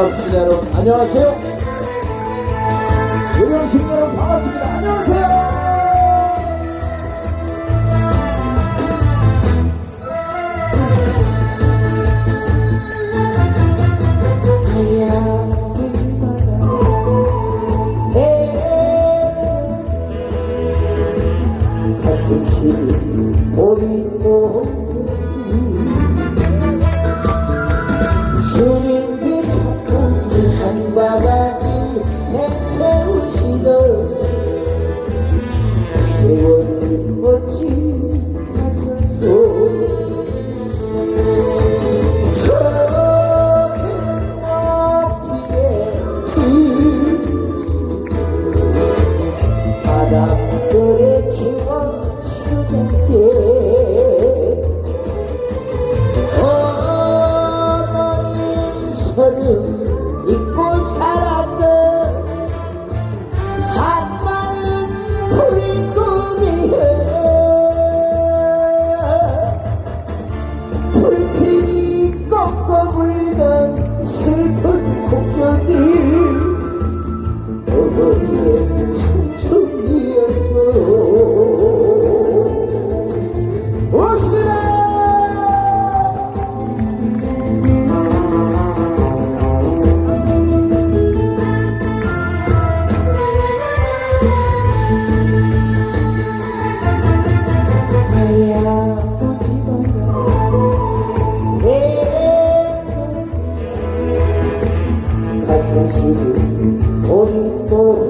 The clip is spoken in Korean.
반갑습니다 여러분. 안녕하세요. 요양식 여러분 반갑습니다. 안녕하세요. 주님 바람들이 치워치우는 어머님 서름 잊고 살아. ofrecido, hoy todo